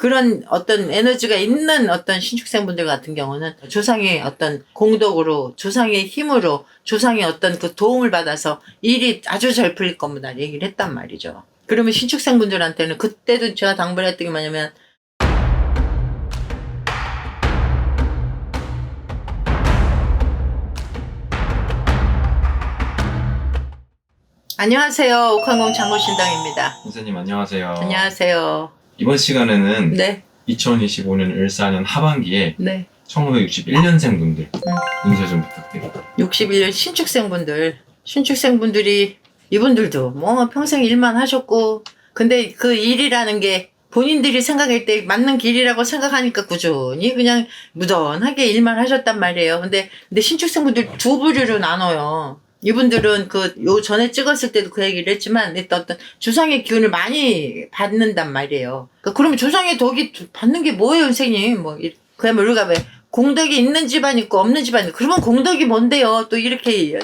그런 어떤 에너지가 있는 어떤 신축생분들 같은 경우는 조상의 어떤 공덕으로 조상의 힘으로 조상의 어떤 그 도움을 받아서 일이 아주 잘 풀릴 겁니다. 얘기를 했단 말이죠. 그러면 신축생분들한테는 그때도 제가 당부를 했던 게 뭐냐면 안녕하세요. 옥황공 장고신당입니다. 선생님 안녕하세요. 안녕하세요. 이번 시간에는 네, 2025년 을사년 하반기에 네. 1961년생 분들 음. 인사 좀 부탁드립니다. 61년 신축생분들, 신축생분들이 이분들도 뭐 평생 일만 하셨고, 근데 그 일이라는 게 본인들이 생각할 때 맞는 길이라고 생각하니까 꾸준히 그냥 무던하게 일만 하셨단 말이에요. 근데, 근데 신축생분들 두 부류로 나눠요. 이분들은 그, 요 전에 찍었을 때도 그 얘기를 했지만, 어떤 조상의 기운을 많이 받는단 말이에요. 그 그러면 조상의 덕이 받는 게 뭐예요, 선생님? 뭐, 이- 그야말로 우리가 왜 공덕이 있는 집안 있고 없는 집안 있고 그러면 공덕이 뭔데요? 또 이렇게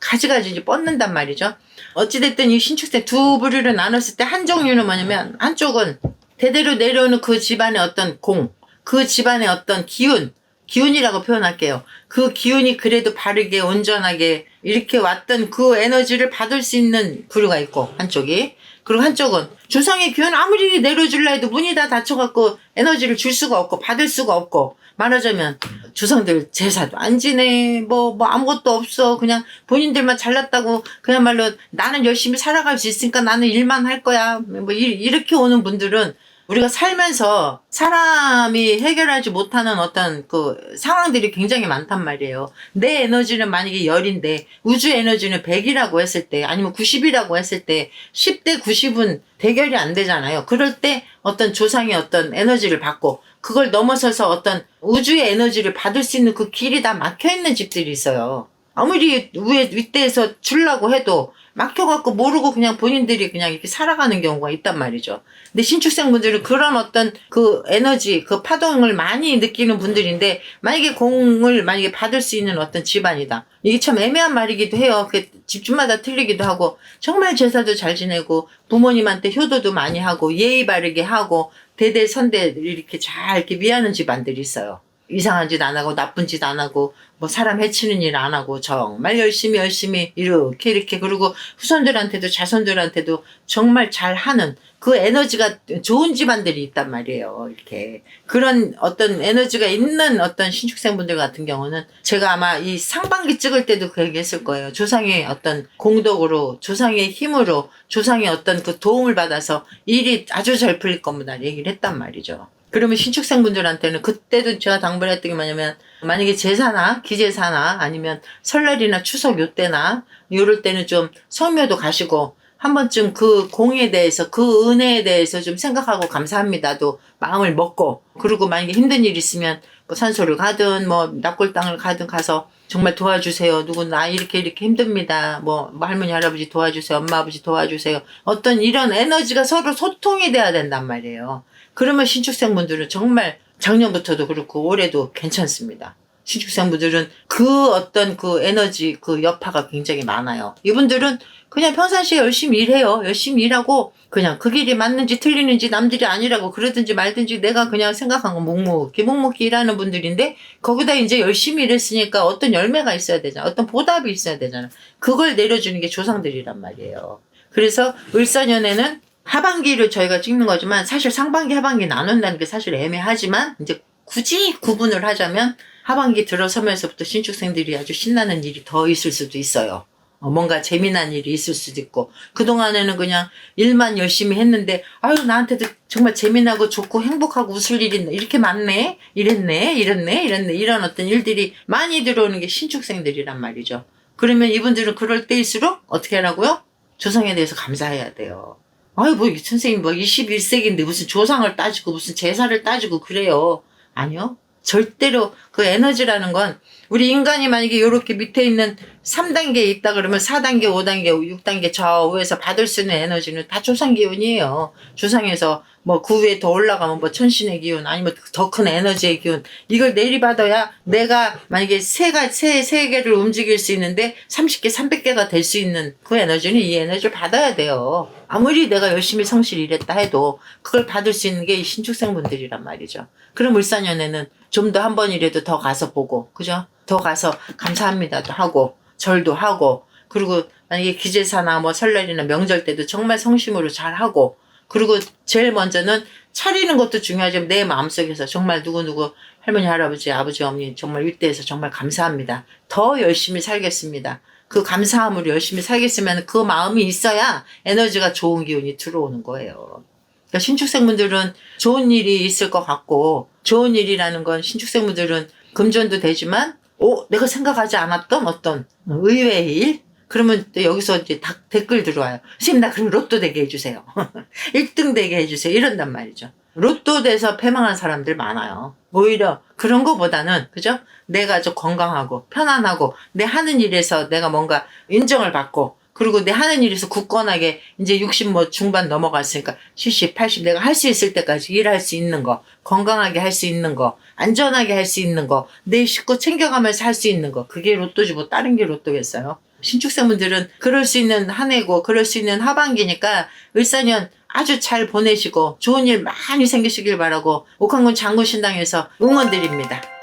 가지가지 이제 뻗는단 말이죠. 어찌됐든 이 신축생 두 부류로 나눴을 때 한 종류는 뭐냐면 한쪽은 대대로 내려오는 그 집안의 어떤 공, 그 집안의 어떤 기운, 기운이라고 표현할게요. 그 기운이 그래도 바르게 온전하게 이렇게 왔던 그 에너지를 받을 수 있는 부류가 있고 한쪽이. 그리고 한쪽은 조상의 기운 아무리 내려줄라 해도 문이 다 닫혀갖고 에너지를 줄 수가 없고 받을 수가 없고. 말하자면 조상들 제사도 안 지내. 뭐뭐 아무것도 없어. 그냥 본인들만 잘났다고 그야말로 나는 열심히 살아갈 수 있으니까 나는 일만 할 거야. 뭐 이- 이렇게 오는 분들은 우리가 살면서 사람이 해결하지 못하는 어떤 그 상황들이 굉장히 많단 말이에요. 내 에너지는 만약에 열인데 우주 에너지는 100이라고 했을 때 아니면 90이라고 했을 때 10대 90은 대결이 안 되잖아요. 그럴 때 어떤 조상의 어떤 에너지를 받고 그걸 넘어서서 어떤 우주의 에너지를 받을 수 있는 그 길이 다 막혀 있는 집들이 있어요. 아무리 위에 윗대에서 주려고 해도 막혀갖고 모르고 그냥 본인들이 그냥 이렇게 살아가는 경우가 있단 말이죠. 근데 신축생 분들은 그런 어떤 그 에너지, 그 파동을 많이 느끼는 분들인데, 만약에 공을 만약에 받을 수 있는 어떤 집안이다. 이게 참 애매한 말이기도 해요. 그 집주마다 틀리기도 하고, 정말 제사도 잘 지내고, 부모님한테 효도도 많이 하고, 예의 바르게 하고, 대대선대 이렇게 잘 이렇게 위하는 집안들이 있어요. 이상한 짓 안 하고, 나쁜 짓 안 하고, 뭐 사람 해치는 일 안 하고, 정말 열심히 열심히 이렇게 이렇게, 그리고 후손들한테도 자손들한테도 정말 잘 하는 그 에너지가 좋은 집안들이 있단 말이에요. 이렇게. 그런 어떤 에너지가 있는 어떤 신축생분들 같은 경우는 제가 아마 이 상반기 찍을 때도 그 얘기 했을 거예요. 조상의 어떤 공덕으로, 조상의 힘으로, 조상의 어떤 그 도움을 받아서 일이 아주 잘 풀릴 겁니다. 얘기를 했단 말이죠. 그러면 신축생분들한테는 그때도 제가 당부를 했던 게 뭐냐면 만약에 제사나 기제사나 아니면 설날이나 추석 요때나 요럴 때는 좀 성묘도 가시고 한 번쯤 그 공에 대해서 그 은혜에 대해서 좀 생각하고 감사합니다도 마음을 먹고. 그리고 만약에 힘든 일 있으면 뭐 산소를 가든 뭐 납골 땅을 가든 가서 정말 도와주세요. 누구 나 이렇게 이렇게 힘듭니다. 뭐, 뭐 할머니 할아버지 도와주세요. 엄마 아버지 도와주세요. 어떤 이런 에너지가 서로 소통이 돼야 된단 말이에요. 그러면 신축생분들은 정말 작년부터도 그렇고 올해도 괜찮습니다. 신축생 분들은 그 어떤 그 에너지 그 여파가 굉장히 많아요. 이분들은 그냥 평상시에 열심히 일해요. 열심히 일하고 그냥 그 길이 맞는지 틀리는지 남들이 아니라고 그러든지 말든지 내가 그냥 생각한 건 묵묵히 묵묵히 일하는 분들인데 거기다 이제 열심히 일했으니까 어떤 열매가 있어야 되잖아. 어떤 보답이 있어야 되잖아. 그걸 내려주는 게 조상들이란 말이에요. 그래서 을사년에는 하반기를 저희가 찍는 거지만 사실 상반기 하반기 나눈다는 게 사실 애매하지만 이제 굳이 구분을 하자면 하반기 들어서면서부터 신축생들이 아주 신나는 일이 더 있을 수도 있어요. 어, 뭔가 재미난 일이 있을 수도 있고 그동안에는 그냥 일만 열심히 했는데 아유 나한테도 정말 재미나고 좋고 행복하고 웃을 일이 이렇게 많네 이랬네 이랬네 이랬네 이런 어떤 일들이 많이 들어오는 게 신축생들이란 말이죠. 그러면 이분들은 그럴 때일수록 어떻게 하라고요? 조상에 대해서 감사해야 돼요. 아유 뭐 선생님 뭐 21세기인데 무슨 조상을 따지고 무슨 제사를 따지고 그래요. 아니요. 절대로 그 에너지라는 건 우리 인간이 만약에 이렇게 밑에 있는 3단계에 있다 그러면 4단계, 5단계, 6단계 저 위에서 받을 수 있는 에너지는 다 조상 기운이에요. 조상에서 뭐 그 위에 더 올라가면 뭐 천신의 기운 아니면 더 큰 에너지의 기운 이걸 내리받아야 내가 만약에 세가 세 세계를 움직일 수 있는데 30개, 300개가 될 수 있는 그 에너지는 이 에너지를 받아야 돼요. 아무리 내가 열심히 성실 일했다 해도 그걸 받을 수 있는 게이 신축생분들이란 말이죠. 그럼 울산연애는 좀 더 한 번이라도 더 가서 보고, 그죠? 더 가서 감사합니다도 하고, 절도 하고, 그리고 만약에 기제사나 뭐 설날이나 명절 때도 정말 성심으로 잘 하고, 그리고 제일 먼저는 차리는 것도 중요하지만 내 마음속에서 정말 누구누구 할머니, 할아버지, 아버지, 어머니 정말 윗대에서 정말 감사합니다. 더 열심히 살겠습니다. 그 감사함으로 열심히 살겠으면 그 마음이 있어야 에너지가 좋은 기운이 들어오는 거예요. 그러니까 신축생분들은 좋은 일이 있을 것 같고 좋은 일이라는 건 신축생분들은 금전도 되지만 오 내가 생각하지 않았던 어떤 의외의 일 그러면 또 여기서 이제 다- 댓글 들어와요. 선생님 나 그럼 로또 되게 해주세요. 1등 되게 해주세요. 이런단 말이죠. 로또 돼서 패망한 사람들 많아요. 오히려 그런 거보다는 그죠? 내가 좀 건강하고 편안하고 내 하는 일에서 내가 뭔가 인정을 받고 그리고 내 하는 일에서 굳건하게 이제 60 뭐 중반 넘어갔으니까 70, 80 내가 할 수 있을 때까지 일할 수 있는 거 건강하게 할 수 있는 거 안전하게 할 수 있는 거 내 식구 챙겨가면서 할 수 있는 거 그게 로또지 뭐 다른 게 로또겠어요. 신축생분들은 그럴 수 있는 한 해고 그럴 수 있는 하반기니까 을사년 아주 잘 보내시고 좋은 일 많이 생기시길 바라고 옥황군 장군신당에서 응원드립니다.